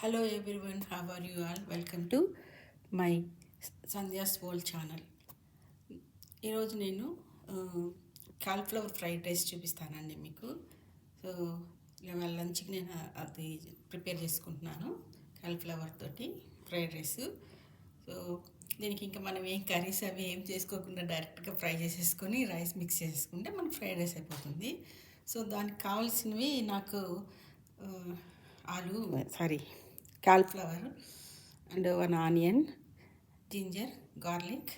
Hello everyone how are you all welcome to my Sandhya's world channel ఈరోజు నేను cauliflower fried rice చూపిస్తానండి మీకు. So ఇవాళ లంచ్కి నేను అది ప్రిపేర్ చేసుకుంటున్నాను కాలిఫ్లవర్ తోటి ఫ్రైడ్ రైస్ సో దీనికి ఇంకా మనం ఏం కర్రీస్ అవి ఏం చేసుకోకుండా డైరెక్ట్గా ఫ్రై చేసేసుకొని రైస్ మిక్స్ చేసుకుంటే మనకి ఫ్రైడ్ రైస్ అయిపోతుంది. సో దానికి కావాల్సినవి నాకు ఆలు sorry cauliflower and one onion ginger garlic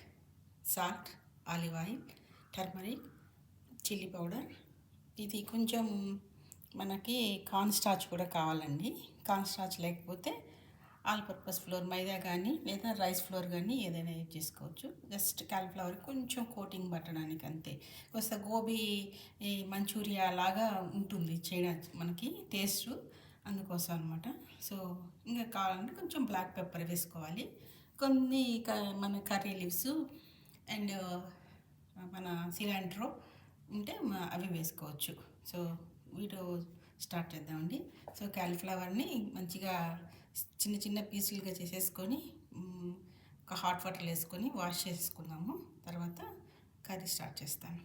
salt olive oil turmeric chilli powder ఇది కొంచెం మనకి కార్న్ స్టార్చ్ కూడా కావాలండి. కార్న్ స్టార్చ్ లేకపోతే ఆల్ పర్పస్ ఫ్లోర్ మైదా కానీ లేదా రైస్ ఫ్లోర్ కానీ ఏదైనా యూజ్ చేసుకోవచ్చు. జస్ట్ కాలిఫ్లవర్ కొంచెం కోటింగ్ పట్టడానికి అంతే. కొంత గోబీ మంచూరియా లాగా ఉంటుంది. చేయడానికి మనకి టేస్ట్ అందుకోసం అనమాట సో ఇంకా కావాలంటే కొంచెం బ్లాక్ పెప్పర్ వేసుకోవాలి. కొన్ని క- మన కర్రీ లీవ్స్ అండ్ మన సిలాండ్రో ఉంటే అవి వేసుకోవచ్చు. సో వీడియో స్టార్ట్ చేద్దామండి. సో క్యాలీఫ్లవర్ని మంచిగా చిన్న చిన్న పీసులుగా చేసేసుకొని ఒక హాట్ వాటర్ వేసుకొని వాష్ చేసుకున్నాము తర్వాత కర్రీ స్టార్ట్ చేస్తాను.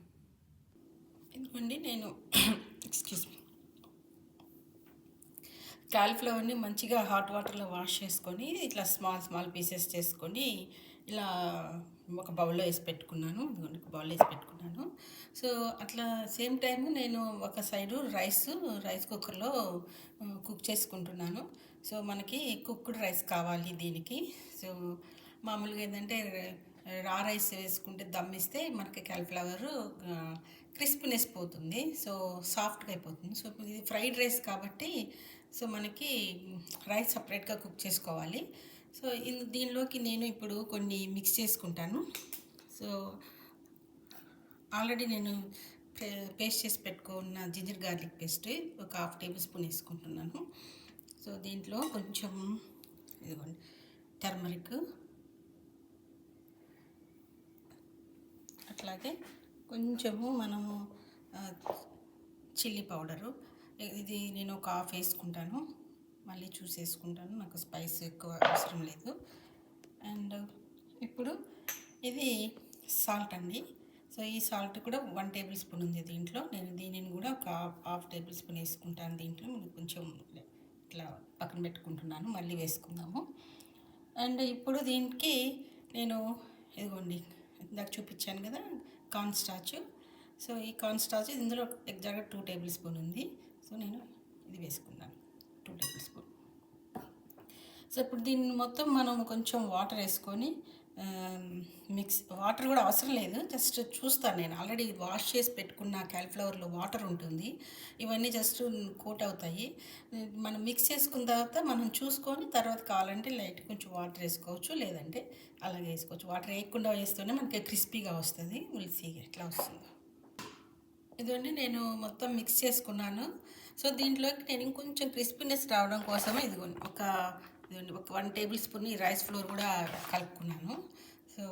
ఎందుకండి నేను ఎక్స్క్యూజ్ మీ క్యాలిఫ్లవర్ని మంచిగా హాట్ వాటర్లో వాష్ చేసుకొని ఇట్లా స్మాల్ స్మాల్ పీసెస్ చేసుకొని ఇలా ఒక బౌల్లో వేసి పెట్టుకున్నాను. ఒక బౌల్లో వేసి పెట్టుకున్నాను. సో అట్లా సేమ్ టైము నేను ఒక సైడు రైస్ రైస్ కుక్కర్లో కుక్ చేసుకుంటున్నాను. సో మనకి కుక్డ్ రైస్ కావాలి దీనికి. సో మామూలుగా ఏంటంటే రా రైస్ వేసుకుంటే దమ్మిస్తే మనకి క్యాలిఫ్లవరు క్రిస్పీనెస్ పోతుంది. సో సాఫ్ట్గా అయిపోతుంది. సో ఇది ఫ్రైడ్ రైస్ కాబట్టి సో మనకి రైస్ సపరేట్గా కుక్ చేసుకోవాలి. సో ఇన్- దీనిలోకి నేను ఇప్పుడు కొన్ని మిక్స్ చేసుకుంటాను. సో ఆల్రెడీ నేను పే- పేస్ట్ చేసి పెట్టుకున్న జింజర్ గార్లిక్ పేస్ట్ ఒక హాఫ్ టేబుల్ స్పూన్ వేసుకుంటున్నాను. సో దీంట్లో కొంచెం ఇదిగోండి టర్మరిక్ అట్లాగే కొంచెము మనము చిల్లీ పౌడరు ఇది నేను ఒక హాఫ్ వేసుకుంటాను. మళ్ళీ చూసేసుకుంటాను నాకు స్పైస్ ఎక్కువ అవసరం లేదు. అండ్ ఇప్పుడు ఇది సాల్ట్ అండి. సో ఈ సాల్ట్ కూడా వన్ టేబుల్ స్పూన్ ఉంది దీంట్లో. నేను దీనిని కూడా ఒక హాఫ్ టేబుల్ స్పూన్ వేసుకుంటాను దీంట్లో. కొంచెం ఇట్లా పక్కన పెట్టుకుంటున్నాను. మళ్ళీ వేసుకుందాము. అండ్ ఇప్పుడు దీనికి నేను ఇదిగోండి ఇందాక చూపించాను కదా కార్న్ స్టాచ్. సో ఈ కార్న్ స్టాచ్ ఇందులో ఎగ్జాక్ట్గా టూ టేబుల్ స్పూన్ ఉంది. సో నేను. ఇది వేసుకున్నాను టూ టేబుల్ స్పూన్ సో ఇప్పుడు దీన్ని మొత్తం మనం కొంచెం వాటర్ వేసుకొని మిక్స్ వాటర్ కూడా అవసరం లేదు. జస్ట్ చూస్తాను నేను. ఆల్రెడీ వాష్ చేసి పెట్టుకున్న క్యాలిఫ్లవర్లో వాటర్ ఉంటుంది. ఇవన్నీ జస్ట్ కోట్ అవుతాయి. మనం మిక్స్ చేసుకున్న తర్వాత మనం చూసుకొని తర్వాత కావాలంటే లైట్ కొంచెం వాటర్ వేసుకోవచ్చు. లేదంటే అలాగే వేసుకోవచ్చు. వాటర్ వేయకుండా వేస్తేనే మనకి క్రిస్పీగా వస్తుంది. ఉల్సి ఎట్లా వస్తుందో. ఇదండి నేను మొత్తం మిక్స్ చేసుకున్నాను. సో దీంట్లోకి నేను ఇంకొంచెం క్రిస్పీనెస్ రావడం కోసమే ఇది ఒక ఒక one tablespoon rice flour కూడా కలుపుకున్నాను. సో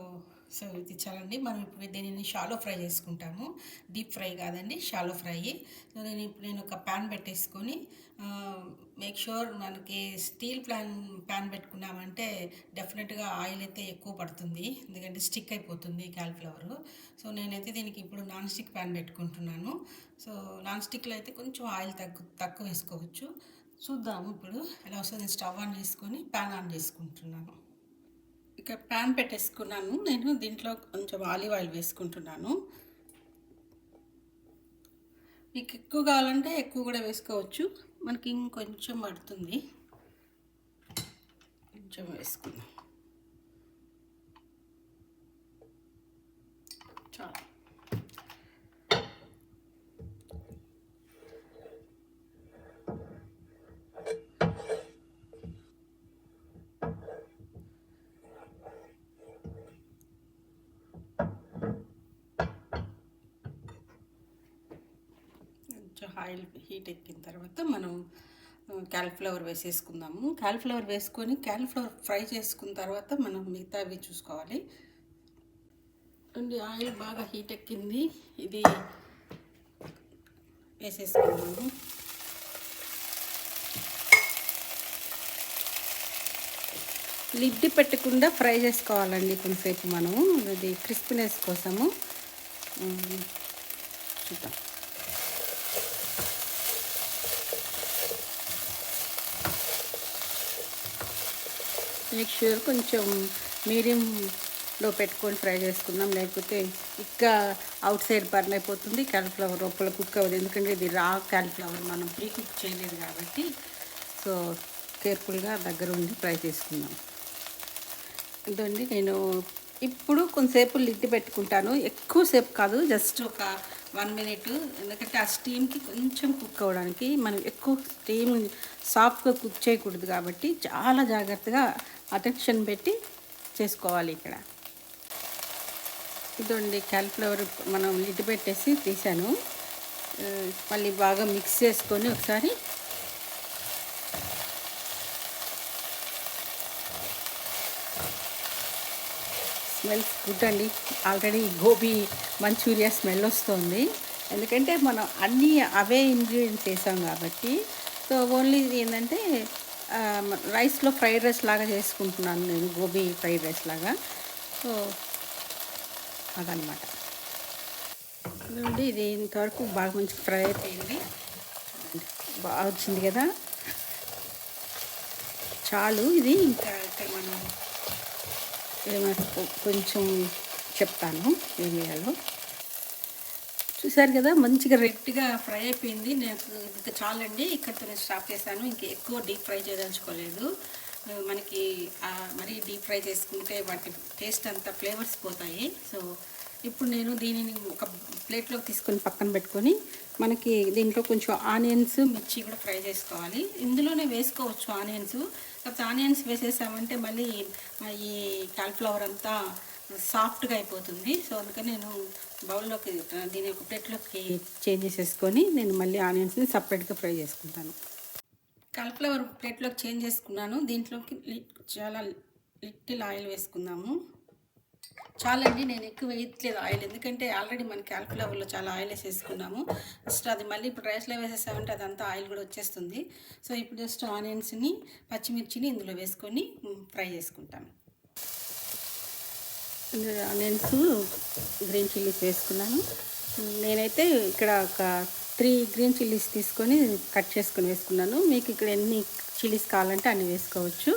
సో ఇది చాలండి మనం ఇప్పుడు దీనిని షాలో ఫ్రై చేసుకుంటాము. డీప్ ఫ్రై కాదండి షాలో ఫ్రై. సో నేను ఇప్పుడు నేను ఒక ప్యాన్ పెట్టేసుకొని మేక్ షూర్ మనకి స్టీల్ ప్యాన్ ప్యాన్ పెట్టుకున్నామంటే డెఫినెట్గా ఆయిల్ అయితే ఎక్కువ పడుతుంది. ఎందుకంటే స్టిక్ అయిపోతుంది క్యాలిఫ్లవర్. సో నేనైతే దీనికి ఇప్పుడు నాన్ స్టిక్ ప్యాన్ పెట్టుకుంటున్నాను. సో నాన్ స్టిక్లో అయితే కొంచెం ఆయిల్ తక్కువ తక్కువ వేసుకోవచ్చు. చూద్దాము ఇప్పుడు. ఎలా వస్తుంది? స్టవ్ ఆన్ చేసుకొని ప్యాన్ ఆన్ చేసుకుంటున్నాను. ఇక ప్యాన్ పెట్టేసుకున్నాను. నేను దీంట్లో కొంచెం ఆలివ్ ఆయిల్ వేసుకుంటున్నాను. మీకు ఎక్కువ కావాలంటే ఎక్కువ కూడా వేసుకోవచ్చు. మనకి ఇంకొంచెం పడుతుంది. కొంచెం వేసుకుందాం. చాలు. ఆయిల్ హీట్ ఎక్కిన తర్వాత మనం క్యాలిఫ్లవర్ వేసేసుకుందాము. క్యాలిఫ్లవర్ వేసుకొని క్యాలిఫ్లవర్ ఫ్రై చేసుకున్న తర్వాత మనం మిగతావి చూసుకోవాలి. అండ్ ఆయిల్ బాగా హీట్ ఎక్కింది. ఇది వేసేసుకున్నాము లిడ్ పెట్టకుండా ఫ్రై చేసుకోవాలండి కొంతసేపు మనము. ఇది క్రిస్పీనెస్ కోసము. చూద్దాం. మిక్చర్ కొంచెం మీడియంలో పెట్టుకొని ఫ్రై చేసుకుందాం. లేకపోతే ఇంకా అవుట్ సైడ్ బర్న్ అయిపోతుంది. క్యాలిఫ్లవర్ లోపల కుక్ అవ్వదు. ఎందుకంటే ఇది రా క్యాలిఫ్లవర్ మనం ప్రీ కుక్ చేయలేదు కాబట్టి. సో కేర్ఫుల్గా దగ్గర ఉండి ఫ్రై చేసుకుందాం. ఇదండి నేను ఇప్పుడు కొంతసేపు లిడ్ పెట్టుకుంటాను. ఎక్కువసేపు కాదు జస్ట్ ఒక వన్ మినిట్ ఎందుకంటే ఆ స్టీమ్కి కొంచెం కుక్ అవ్వడానికి మనం ఎక్కువ స్టీమ్ సాఫ్ట్గా కుక్ చేయకూడదు కాబట్టి చాలా జాగ్రత్తగా అటెన్షన్ పెట్టి చేసుకోవాలి ఇక్కడ. ఇదండి క్యాలిఫ్లవర్ మనం లిడ్ పెట్టేసి తీసాను మళ్ళీ బాగా మిక్స్ చేసుకొని ఒకసారి స్మెల్స్ గుడ్ అండి. ఆల్రెడీ గోబీ మంచూరియా స్మెల్ వస్తుంది. ఎందుకంటే మనం అన్నీ అవే ఇంగ్రీడియంట్స్ వేసాం కాబట్టి సో ఓన్లీ ఏంటంటే రైస్లో ఫ్రైడ్ రైస్ లాగా చేసుకుంటున్నాను నేను గోబీ ఫ్రైడ్ రైస్ లాగా. సో అదనమాట చూడండి ఇది ఇంతవరకు బాగా మంచి ఫ్రై అయిపోయింది. బాగా వచ్చింది కదా? చాలు ఇది ఇంకా అయితే మనం ఏమైనా కొంచెం చెప్తాను ఏం వేయాలో చూసారు కదా మంచిగా రెడ్గా ఫ్రై అయిపోయింది. నేను ఇంకా చాలండి. ఇక్కడితో నేను స్టాప్ చేశాను. ఇంకా ఎక్కువ డీప్ ఫ్రై చేయదలుచుకోలేదు. మనకి మరీ డీప్ ఫ్రై చేసుకుంటే వాటి టేస్ట్ అంతా ఫ్లేవర్స్ పోతాయి. సో ఇప్పుడు నేను దీనిని ఒక ప్లేట్లోకి తీసుకొని పక్కన పెట్టుకొని మనకి దీంట్లో కొంచెం ఆనియన్స్ మిర్చి కూడా ఫ్రై చేసుకోవాలి. ఇందులోనే వేసుకోవచ్చు ఆనియన్స్. కాకపోతే ఆనియన్స్ వేసేసామంటే మళ్ళీ ఈ కాలిఫ్లవర్ అంతా సాఫ్ట్గా అయిపోతుంది. సో అందుకని నేను బౌల్లోకి దీని ఒక ప్లేట్లోకి చేంజ్ చేసేసుకొని నేను మళ్ళీ ఆనియన్స్ని సపరేట్గా ఫ్రై చేసుకుంటాను. కాలిఫ్లవర్ ప్లేట్లోకి చేంజ్ చేసుకున్నాను. దీంట్లోకి చాలా లిటిల్ ఆయిల్ వేసుకుందాము. చాలండి నేను ఎక్కువ వేయట్లేదు ఆయిల్. ఎందుకంటే ఆల్రెడీ మన క్యాలిఫ్లవర్లో చాలా ఆయిల్ వేసేసుకున్నాము. జస్ట్ అది మళ్ళీ ఇప్పుడు రైస్లో వేసేసామంటే అదంతా ఆయిల్ కూడా వచ్చేస్తుంది. సో ఇప్పుడు జస్ట్ ఆనియన్స్ని పచ్చిమిర్చిని ఇందులో వేసుకొని ఫ్రై చేసుకుంటాను. ఆనియన్స్ గ్రీన్ చిల్లీస్ వేసుకున్నాను. నేనైతే ఇక్కడ ఒక త్రీ గ్రీన్ చిల్లీస్ తీసుకొని కట్ చేసుకొని వేసుకున్నాను. మీకు ఇక్కడ ఎన్ని చిల్లీస్ కావాలంటే అన్ని వేసుకోవచ్చు.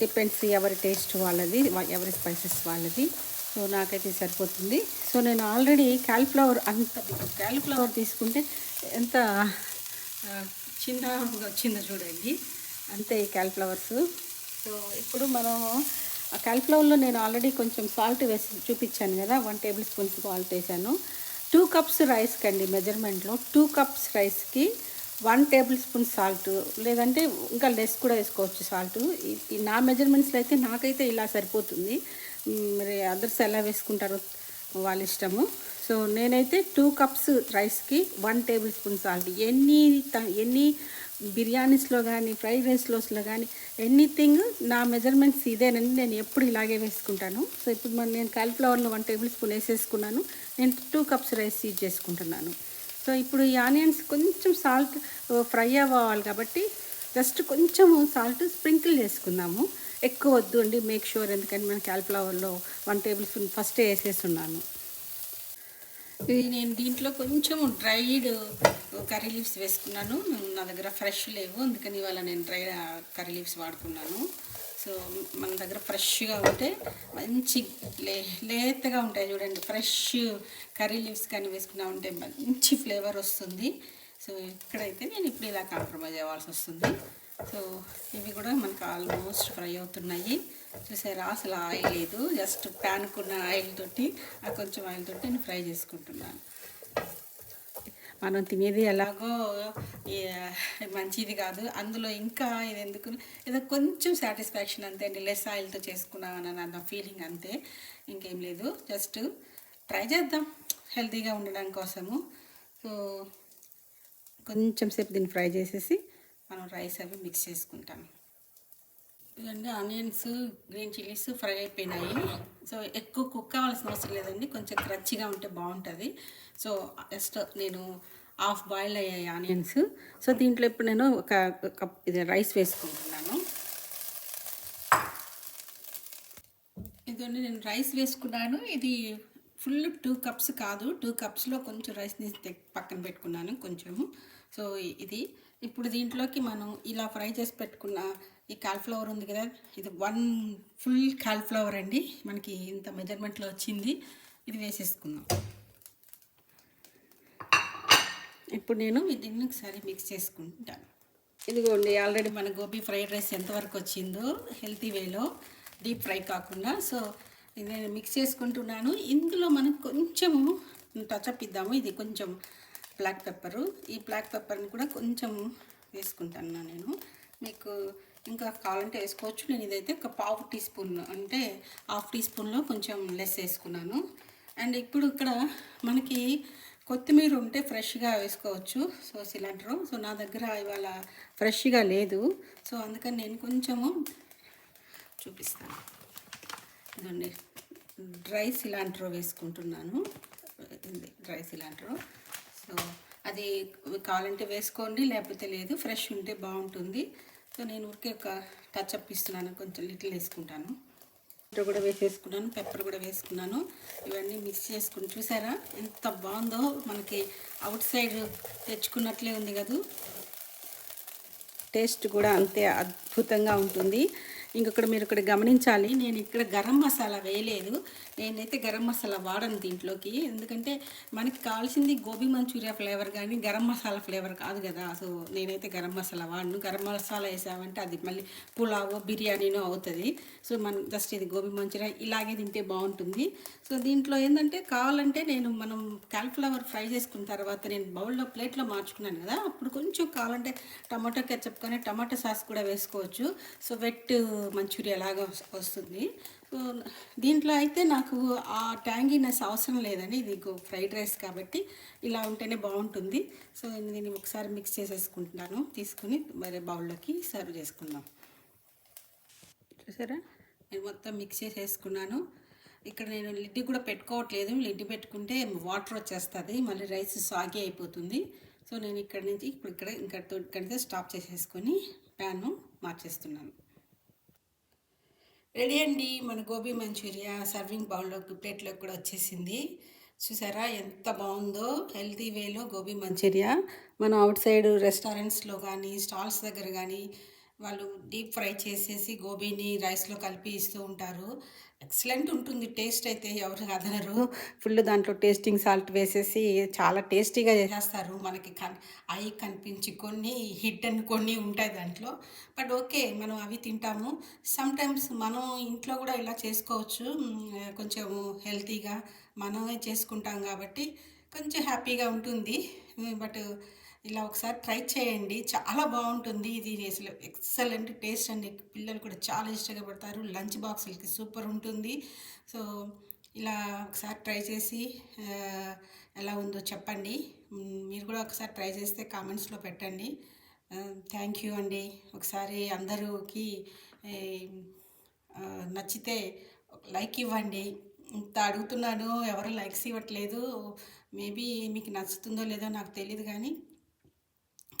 డిపెండ్స్ ఎవరి టేస్ట్ వాళ్ళది ఎవరి స్పైసెస్ వాళ్ళది. సో నాకైతే సరిపోతుంది. సో నేను ఆల్రెడీ క్యాలిఫ్లవర్ అంత క్యాలిఫ్లవర్ తీసుకుంటే ఎంత చిన్నగా వచ్చిందో చూడండి. అంతే ఈ క్యాలిఫ్లవర్స్. సో ఇప్పుడు మనం కాలిఫ్లవర్లో నేను ఆల్రెడీ కొంచెం సాల్ట్ వేసి చూపించాను కదా వన్ టేబుల్ స్పూన్ సాల్ట్ వేసాను. టూ కప్స్ రైస్కి అండి మెజర్మెంట్లో. టూ కప్స్ రైస్కి వన్ టేబుల్ స్పూన్ సాల్ట్ లేదంటే ఇంకా లెస్ కూడా వేసుకోవచ్చు సాల్ట్. నా మెజర్మెంట్స్లో అయితే నాకైతే ఇలా సరిపోతుంది. మరి అదర్స్ ఎలా వేసుకుంటారో వాళ్ళ ఇష్టము. సో నేనైతే టూ కప్స్ రైస్కి వన్ టేబుల్ స్పూన్ సాల్ట్. ఎన్ని ఎన్ని బిర్యానీస్లో కానీ ఫ్రైడ్ రైస్లోస్లో కానీ ఎనీథింగ్ నా మెజర్మెంట్స్ ఇదేనండి. నేను ఎప్పుడు ఇలాగే వేసుకుంటాను. సో ఇప్పుడు మరి నేను కాలిఫ్లవర్లో వన్ టేబుల్ స్పూన్ వేసేసుకున్నాను. నేను టూ కప్స్ రైస్ యూజ్ చేసుకుంటున్నాను. సో ఇప్పుడు ఈ ఆనియన్స్ కొంచెం సాల్ట్ ఫ్రై అవ్వాలి కాబట్టి జస్ట్ కొంచెము సాల్ట్ స్ప్రింకిల్ చేసుకుందాము. ఎక్కువ వద్దు అండి మేక్ షూర్. ఎందుకంటే మన క్యాలిఫ్లవర్లో వన్ టేబుల్ స్పూన్ ఫస్టే వేసేస్తున్నాను. ఇది నేను దీంట్లో కొంచెం డ్రైడ్ కర్రీ లీవ్స్ వేసుకున్నాను. నా దగ్గర ఫ్రెష్ లేవు. అందుకని ఇవాళ నేను డ్రై కర్రీ లీవ్స్ వాడుకున్నాను. సో మన దగ్గర ఫ్రెష్గా ఉంటే మంచి లే లేతగా ఉంటాయి చూడండి. ఫ్రెష్ కర్రీ లీవ్స్ కానీ వేసుకున్నామంటే మంచి ఫ్లేవర్ వస్తుంది. సో ఇక్కడైతే నేను ఇప్పుడు ఇలా కాంప్రమైజ్ అవ్వాల్సి వస్తుంది. సో ఇవి కూడా మనకు ఆల్మోస్ట్ ఫ్రై అవుతున్నాయి. చూసారా? అసలు ఆయిల్ లేదు. జస్ట్ ప్యాన్కున్న ఆయిల్ తోటి ఆ కొంచెం ఆయిల్ తోటి నేను ఫ్రై చేసుకుంటున్నాను. మనం తినేది ఎలాగో మంచిది కాదు. అందులో ఇంకా ఇది ఎందుకు ఏదో కొంచెం సాటిస్ఫాక్షన్ అంతే అండి. లెస్ ఆయిల్తో చేసుకున్నాను అన్న ఫీలింగ్ అంతే. ఇంకేం లేదు. జస్ట్ ట్రై చేద్దాం. హెల్తీగా ఉండడం కోసము. సో కొంచెం సేపు దీన్ని ఫ్రై చేసేసి మనం రైస్ అవి మిక్స్ చేసుకుంటాం ఇదండి ఆనియన్స్ గ్రీన్ చిల్లీస్ ఫ్రై అయిపోయినాయి. సో ఎక్కువ కుక్ కావాల్సిన అవసరం లేదండి. కొంచెం క్రచ్చిగా ఉంటే బాగుంటుంది. సో జస్ట్ నేను హాఫ్ బాయిల్ అయ్యాయి ఆనియన్స్. సో దీంట్లో ఇప్పుడు నేను ఒక కప్ ఇది రైస్ వేసుకుంటున్నాను. ఇదండి నేను రైస్ వేసుకున్నాను. ఇది ఫుల్ టూ కప్స్ కాదు. టూ కప్స్లో కొంచెం రైస్ని పక్కన పెట్టుకున్నాను కొంచెము. సో ఇది. ఇప్పుడు దీంట్లోకి మనం ఇలా ఫ్రై చేసి పెట్టుకున్న ఈ కాలిఫ్లవర్ ఉంది కదా ఇది వన్ ఫుల్ కాలిఫ్లవర్ అండి. మనకి ఇంత మెజర్మెంట్లో వచ్చింది. ఇది వేసేసుకుందాం. ఇప్పుడు నేను దీన్ని ఒకసారి మిక్స్ చేసుకుంటాను. ఇదిగోండి ఆల్రెడీ మన గోబీ ఫ్రైడ్ రైస్ ఎంతవరకు వచ్చిందో హెల్తీ వేలో డీప్ ఫ్రై కాకుండా. సో నేను మిక్స్ చేసుకుంటున్నాను. ఇందులో మనం కొంచెము టచ్అప్ ఇద్దాము. ఇది కొంచెం బ్లాక్ పెప్పరు ఈ బ్లాక్ పెప్పర్ని కూడా కొంచెం వేసుకుంటాను నేను. మీకు ఇంకా కావాలంటే వేసుకోవచ్చు. నేను ఇదైతే ఒక పావు టీ స్పూన్ అంటే హాఫ్ టీ స్పూన్లో కొంచెం లెస్ వేసుకున్నాను. అండ్ ఇప్పుడు ఇక్కడ మనకి కొత్తిమీర ఉంటే ఫ్రెష్గా వేసుకోవచ్చు. So cylinder. సో నా దగ్గర ఇవాళ ఫ్రెష్గా లేదు. సో అందుకని నేను కొంచెము చూపిస్తాను. ఇదండి డ్రై సిలాంట్రో వేసుకుంటున్నాను. డ్రై సిలాంట్రో సో అది కావాలంటే వేసుకోండి లేకపోతే లేదు ఫ్రెష్ ఉంటే బాగుంటుంది. సో నేను ఊరికే ఒక టచ్ అప్ ఇస్తున్నాను కొంచెం లిటిల్ వేసుకుంటాను. టమాటో కూడా వేసేసుకున్నాను పెప్పర్ కూడా వేసుకున్నాను. ఇవన్నీ మిక్స్ చేసుకుని చూసారా? ఎంత బాగుందో మనకి అవుట్ సైడ్ తెచ్చుకున్నట్లే ఉంది కదా. టేస్ట్ కూడా అంతే అద్భుతంగా ఉంటుంది. ఇంకొకటి మీరు ఇక్కడ గమనించాలి. నేను ఇక్కడ గరం మసాలా వేయలేదు. నేనైతే గరం మసాలా వాడను దీంట్లోకి. ఎందుకంటే మనకి కావాల్సింది గోబీ మంచూరియా ఫ్లేవర్ కానీ గరం మసాలా ఫ్లేవర్ కాదు కదా. సో నేనైతే గరం మసాలా వాడను. గరం మసాలా వేసామంటే అది మళ్ళీ పులావో బిర్యానీనో అవుతుంది. సో మనం జస్ట్ ఇది గోబీ మంచూరియా ఇలాగే తింటే బాగుంటుంది. సో దీంట్లో ఏంటంటే కావాలంటే నేను మనం కాలిఫ్లవర్ ఫ్రై చేసుకున్న తర్వాత నేను బౌల్లో ప్లేట్లో మార్చుకున్నాను కదా. అప్పుడు కొంచెం కావాలంటే టమాటో కెచప్ కానీ టమాటో సాస్ కూడా వేసుకోవచ్చు. సో వెట్ మంచూరియా లాగా వస్తుంది. సో దీంట్లో అయితే నాకు ఆ ట్యాంగీనెస్ అవసరం లేదండి. ఇది ఫ్రైడ్ రైస్ కాబట్టి ఇలా ఉంటేనే బాగుంటుంది. సో దీన్ని ఒకసారి మిక్స్ చేసేసుకుంటున్నాను. తీసుకుని మరి బౌల్లోకి సర్వ్ చేసుకుందాం. చూసారా? నేను మొత్తం మిక్స్ చేసేసుకున్నాను. ఇక్కడ నేను లిడ్డి కూడా పెట్టుకోవట్లేదు. లిడ్డి పెట్టుకుంటే వాటర్ వచ్చేస్తుంది. మళ్ళీ రైస్ సాగి అయిపోతుంది. సో నేను ఇక్కడ నుంచి ఇప్పుడు ఇక్కడ ఇక్కడ ఇక్కడితో స్టాప్ చేసేసుకొని ప్యాన్ను మార్చేస్తున్నాను. రెడీ అండి. మన గోబీ మంచూరియా సర్వింగ్ బౌల్లోకి ప్లేట్లోకి కూడా వచ్చేసింది. చూసారా ఎంత బాగుందో హెల్తీ వేలో గోబీ మంచూరియా. మనం అవుట్ సైడ్ రెస్టారెంట్స్లో కానీ స్టాల్స్ దగ్గర కానీ వాళ్ళు డీప్ ఫ్రై చేసేసి గోబీని రైస్లో కలిపి ఇస్తూ ఉంటారు. ఎక్సలెంట్ ఉంటుంది టేస్ట్ అయితే ఎవరు కాదనరు ఫుల్ దాంట్లో టేస్టింగ్ సాల్ట్ వేసేసి చాలా టేస్టీగా చేసేస్తారు మనకి కన్ అవి కనిపించి కొన్ని హిట్ అండ్ కొన్ని ఉంటాయి దాంట్లో. బట్ ఓకే మనం అవి తింటాము. సమ్టైమ్స్ మనం ఇంట్లో కూడా ఇలా చేసుకోవచ్చు. కొంచెం హెల్తీగా మనమే చేసుకుంటాం కాబట్టి కొంచెం హ్యాపీగా ఉంటుంది. బట్ ఇలా ఒకసారి ట్రై చేయండి. చాలా బాగుంటుంది ఇది అసలు ఎక్సలెంట్ టేస్ట్ అండి. పిల్లలు కూడా చాలా ఇష్టంగా పడతారు. లంచ్ బాక్సులకి సూపర్ ఉంటుంది. సో ఇలా ఒకసారి ట్రై చేసి ఎలా ఉందో చెప్పండి. మీరు కూడా ఒకసారి ట్రై చేస్తే కామెంట్స్లో పెట్టండి. థ్యాంక్ యూ అండి. ఒకసారి అందరికి నచ్చితే లైక్ ఇవ్వండి. ఇంత అడుగుతున్నాను. ఎవరు లైక్స్ ఇవ్వట్లేదు. మేబీ మీకు నచ్చుతుందో లేదో నాకు తెలియదు కానీ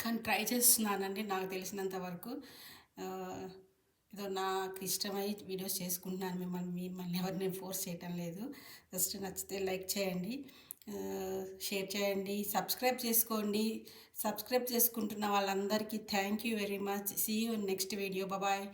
కానీ ట్రై చేస్తున్నానండి నాకు తెలిసినంత వరకు. ఏదో నాకు ఇష్టమై వీడియోస్ చేసుకుంటున్నాను మిమ్మల్ని మిమ్మల్ని ఎవరిని ఫోర్స్ చేయటం లేదు. జస్ట్ నచ్చితే లైక్ చేయండి. షేర్ చేయండి. సబ్స్క్రైబ్ చేసుకోండి. సబ్స్క్రైబ్ చేసుకుంటున్న వాళ్ళందరికీ thank you very much. See you next video bye